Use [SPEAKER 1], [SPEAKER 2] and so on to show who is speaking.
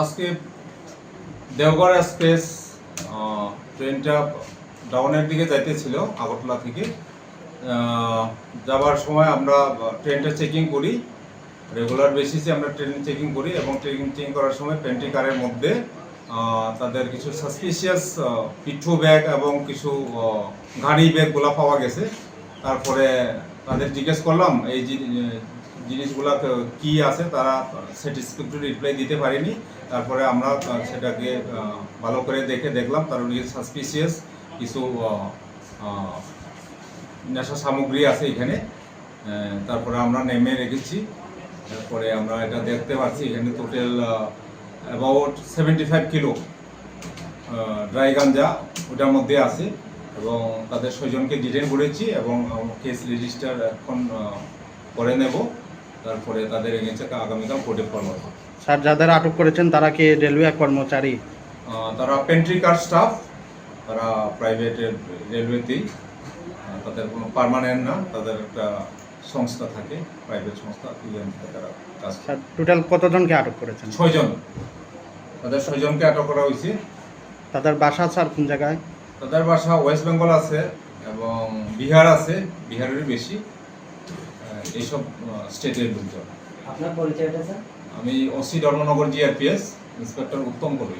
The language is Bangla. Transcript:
[SPEAKER 1] আজকে দেওঘর এক্সপ্রেস ট্রেনটা ডাউনের দিকে যাইতেছিল আগরতলা থেকে। যাবার সময় আমরা ট্রেনটা চেকিং করি। রেগুলার বেসিসে আমরা ট্রেন চেকিং করি এবং ট্রেন চেকিং করার সময় পেন্ট্রি কারের মধ্যে তাদের কিছু সাসপিশিয়াস পিঠু ব্যাগ এবং কিছু গাড়ি ব্যাগগুলো পাওয়া গেছে। তারপরে তাদের জিজ্ঞেস করলাম এই জিনিসগুলা ক- আছে তারা স্যাটিসফ্যাক্টরি রিপ্লাই দিতে পারেনি। তারপরে আমরা সেটাকে ভালো করে দেখে দেখলাম, তার সাসপিসিয়াস কিছু নেশা সামগ্রী আছে এখানে। তারপরে আমরা নেমে রেখেছি। তারপরে আমরা এটা দেখতে পাচ্ছি, এখানে total about seventy five kilo dry ganja ওটার মধ্যে আছে। এবং তাদের ছয়জনকে ডিটেন করেছি এবং কেস রেজিস্টার এখন করে নেব। তারপরে তাদের এগেন্সে আগামীকাল কোর্টে ফরওয়ার্ড হবে।
[SPEAKER 2] স্যার যাদের আটক করেছেন তারা কি রেলওয়ে কর্মচারী?
[SPEAKER 1] তারা পেন্ট্রি কার স্টাফ তারা প্রাইভেট রেলওয়েতেই। তাদের কোনো পার্মানেন্ট না তাদের একটা সংস্থা থাকে প্রাইভেট সংস্থা তারা কাজ করে।
[SPEAKER 2] স্যার টোটাল কতজনকে আটক করেছেন?
[SPEAKER 1] ছয়জন। তাদের ছয়জনকে আটক করা হয়েছে।
[SPEAKER 2] তাদের বাসা স্যার কোন জায়গায়?
[SPEAKER 1] তাদের বাসা ওয়েস্ট বেঙ্গল আছে এবং বিহার আছে বিহারেরই বেশি। এইসব স্টেটের লোকজন।
[SPEAKER 3] আপনার পরিচয়টা স্যার?
[SPEAKER 1] আমি OC Dharmanagar GRPS inspector Uttam Kabi.